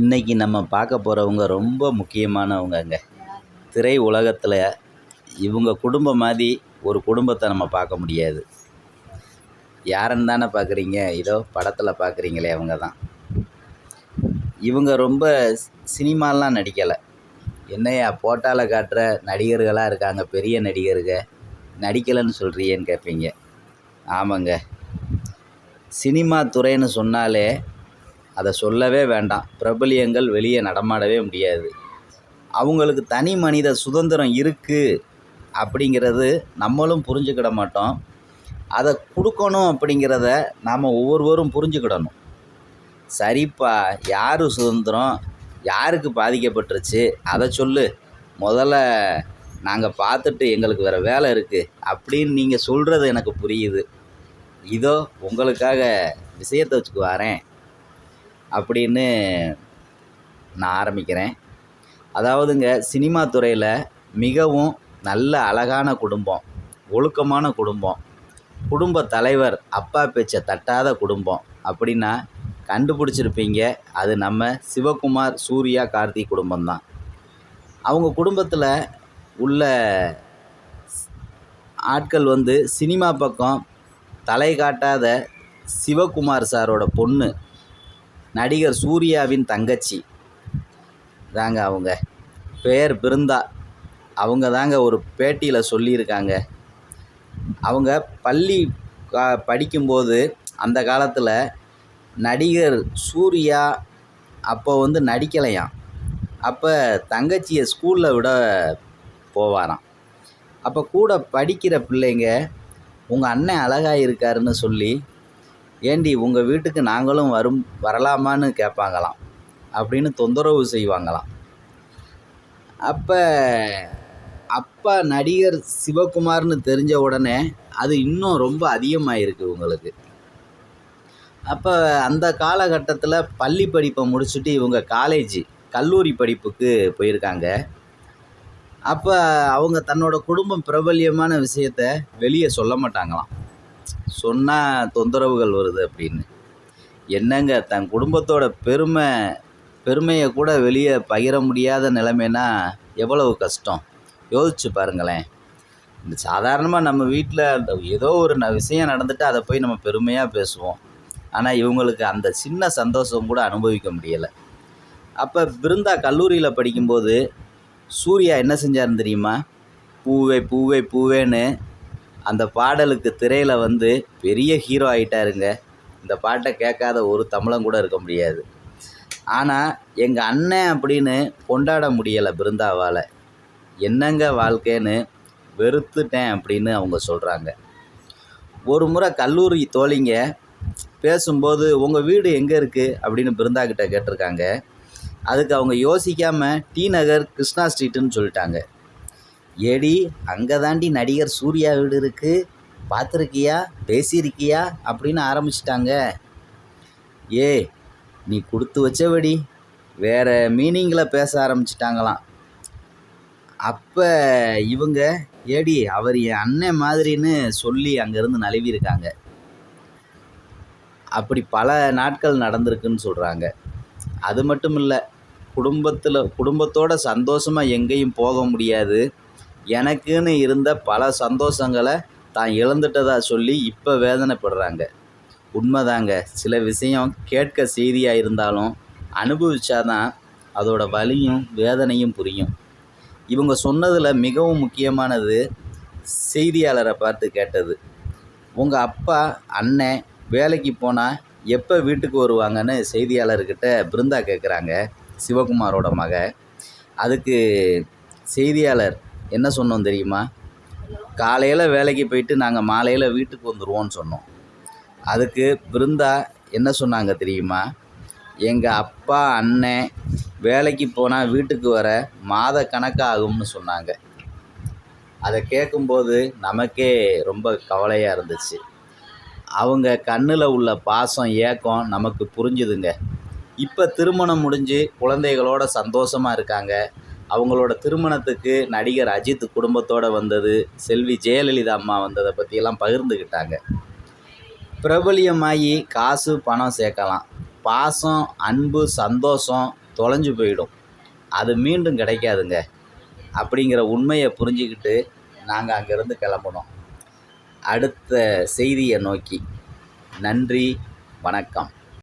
இன்றைக்கி நம்ம பார்க்க போகிறவங்க ரொம்ப முக்கியமானவங்கங்க. திரை உலகத்தில் இவங்க குடும்பம் மாதிரி ஒரு குடும்பத்தை நம்ம பார்க்க முடியாது. யாருன்னு தானே பார்க்குறீங்க? இதோ படத்தில் பார்க்குறீங்களே அவங்க தான். இவங்க ரொம்ப சினிமாலாம் நடிக்கலை. என்னையா போட்டாவில் காட்டுற நடிகர்களாக இருக்காங்க பெரிய நடிகருங்க நடிக்கலைன்னு சொல்கிறியேன்னு கேட்பீங்க. ஆமாங்க. சினிமா துறைன்னு சொன்னாலே அதை சொல்லவே வேண்டாம். பிரபலியங்கள் வெளியே நடமாடவே முடியாது. அவங்களுக்கு தனி மனித சுதந்திரம் இருக்குது அப்படிங்கிறது நம்மளும் புரிஞ்சுக்கிட மாட்டோம். அதை கொடுக்கணும் அப்படிங்கிறத நாம் ஒவ்வொருவரும் புரிஞ்சுக்கிடணும். சரிப்பா யார் சுதந்திரம்? யாருக்கு பாதிக்கப்பட்டுருச்சு? அதை சொல்லு. முதல்ல நாங்கள் பார்த்துட்டு எங்களுக்கு வேறு வேலை இருக்குது அப்படின்னு நீங்கள் சொல்கிறது எனக்கு புரியுது. இதோ உங்களுக்காக விஷயத்தை வச்சுக்கு வரேன். அப்படின்னு நான் ஆரம்பிக்கிறேன். அதாவதுங்க சினிமா துறையில் மிகவும் நல்ல அழகான குடும்பம் ஒழுக்கமான குடும்பம் குடும்ப தலைவர் அப்பா பேச்சை தட்டாத குடும்பம் அப்படின்னா கண்டுபிடிச்சிருப்பீங்க. அது நம்ம சிவகுமார் சூர்யா கார்த்திக் குடும்பம்தான். அவங்க குடும்பத்தில் உள்ள ஆட்கள் வந்து சினிமா பக்கம் தலை காட்டாத சிவகுமார் சாரோட பொண்ணு நடிகர் சூர்யாவின் தங்கச்சி. தாங்க அவங்க. பேர் பிருந்தா. அவங்க தாங்க ஒரு பேட்டியில் சொல்லியிருக்காங்க. அவங்க பள்ளி படிக்கும்போது அந்த காலத்தில் நடிகர் சூர்யா அப்போ வந்து நடிக்கலையாம். அப்போ தங்கச்சியை ஸ்கூலில் விட போவாராம். அப்போ கூட படிக்கிற பிள்ளைங்க உங்கள் அண்ணன் அழகாக இருக்காருன்னு சொல்லி ஏண்டி உங்கள் வீட்டுக்கு நாங்களும் வரும் வரலாமான்னு கேட்பாங்களாம். அப்படின்னு தொந்தரவு செய்வாங்களாம். அப்போ அப்பா நடிகர் சிவகுமார்னு தெரிஞ்ச உடனே அது இன்னும் ரொம்ப அதிகமாயிருக்கு உங்களுக்கு அப்போ அந்த காலகட்டத்தில் பள்ளி படிப்பை முடிச்சுட்டு இவங்க காலேஜ் கல்லூரி படிப்புக்கு போயிருக்காங்க. அப்போ அவங்க தன்னோட குடும்பம் பிரபல்யமான விஷயத்த வெளியே சொல்ல மாட்டாங்களாம். சொன்னால் தொந்தரவுகள் வருது அப்படின்னு. என்னங்க தன் குடும்பத்தோட பெருமை பெருமையை கூட வெளியே பகிர முடியாத நிலைமைனா எவ்வளவு கஷ்டம்? யோசிச்சு பாருங்களேன். இந்த சாதாரணமாக நம்ம வீட்டில் அந்த ஏதோ ஒரு ந விஷயம் நடந்துட்டு அதை போய் நம்ம பெருமையாக பேசுவோம். ஆனால் இவங்களுக்கு அந்த சின்ன சந்தோஷம் கூட அனுபவிக்க முடியலை. அப்போ பிருந்தா கல்லூரியில் படிக்கும்போது சூர்யா என்ன செஞ்சாருன்னு தெரியுமா? பூவே பூவே பூவேன்னு அந்த பாடலுக்கு திரையில் வந்து பெரிய ஹீரோ ஆகிட்டாருங்க இந்த பாட்டை கேட்காத ஒரு தமிழன் கூட இருக்க முடியாது. ஆனால் எங்கள் அண்ணன் அப்படின்னு கொண்டாட முடியலை பிருந்தாவால். என்னங்க வாழ்க்கைன்னு வெறுத்துட்டேன் அப்படின்னு அவங்க சொல்கிறாங்க ஒரு முறை கல்லூரி தோழிங்க பேசும்போது உங்கள் வீடு எங்கே இருக்குது அப்படின்னு பிருந்தா கிட்ட கேட்டிருக்காங்க. அதுக்கு அவங்க யோசிக்காமல் டி நகர் கிருஷ்ணா ஸ்ட்ரீட்டுன்னு சொல்லிட்டாங்க. ஏடி அங்கே தாண்டி நடிகர் சூர்யா வீடு இருக்குது பார்த்துருக்கியா பேசியிருக்கியா? அப்படின்னு ஆரம்பிச்சிட்டாங்க. ஏ நீ கொடுத்து வச்சபடி வேறு மீனிங்கில் பேச ஆரம்பிச்சிட்டாங்களாம். அப்போ இவங்க ஏடி அவர் என் அண்ணன் மாதிரின்னு சொல்லி அங்கேருந்து நழுவியிருக்காங்க. அப்படி பல நாட்கள் நடந்திருக்குன்னு சொல்கிறாங்க அது மட்டும் இல்லை குடும்பத்தில் குடும்பத்தோட சந்தோஷமாக எங்கேயும் போக முடியாது. எனக்குன்னு இருந்த பல சந்தோஷங்களை தான் இழந்துட்டதா சொல்லி இப்போ வேதனைப்படுறாங்க. உண்மைதாங்க. சில விஷயம் கேட்க செய்தியாக இருந்தாலும் அனுபவிச்சாதான் அதோட வலியும் வேதனையும் புரியும். இவங்க சொன்னதில் மிகவும் முக்கியமானது செய்தியாளரை பார்த்து கேட்டது. உங்கள் அப்பா அண்ணன் வேலைக்கு போனால் எப்போ வீட்டுக்கு வருவாங்கன்னு செய்தியாளர்கிட்ட பிருந்தா கேட்குறாங்க சிவகுமாரோட மக. அதுக்கு செய்தியாளர் என்ன சொன்னோம் தெரியுமா? காலையில் வேலைக்கு போயிட்டு நாங்கள் மாலையில் வீட்டுக்கு வந்துடுவோன்னு சொன்னோம். அதுக்கு பிருந்தா என்ன சொன்னாங்க தெரியுமா? எங்கள் அப்பா அண்ணன் வேலைக்கு போனால் வீட்டுக்கு வர மாத கணக்காகும்னு சொன்னாங்க. அதை கேட்கும்போது நமக்கே ரொம்ப கவலையாக இருந்துச்சு. அவங்க கண்ணில் உள்ள பாசம் ஏக்கம் நமக்கு புரிஞ்சுதுங்க. இப்போ திருமணம் முடிஞ்சு குழந்தைகளோட சந்தோஷமாக இருக்காங்க. அவங்களோட திருமணத்துக்கு நடிகர் அஜித் குடும்பத்தோடு வந்தது செல்வி ஜெயலலிதா அம்மா வந்ததை பற்றியெல்லாம் பகிர்ந்துக்கிட்டாங்க பிரபலியமாகி காசு பணம் சேர்க்கலாம். பாசம் அன்பு சந்தோஷம் தொலைஞ்சு போயிடும். அது மீண்டும் கிடைக்காதுங்க. அப்படிங்கிற உண்மையை புரிஞ்சுக்கிட்டு நாங்கள் அங்கேருந்து கிளம்புனோம். அடுத்த செய்தியை நோக்கி. நன்றி வணக்கம்.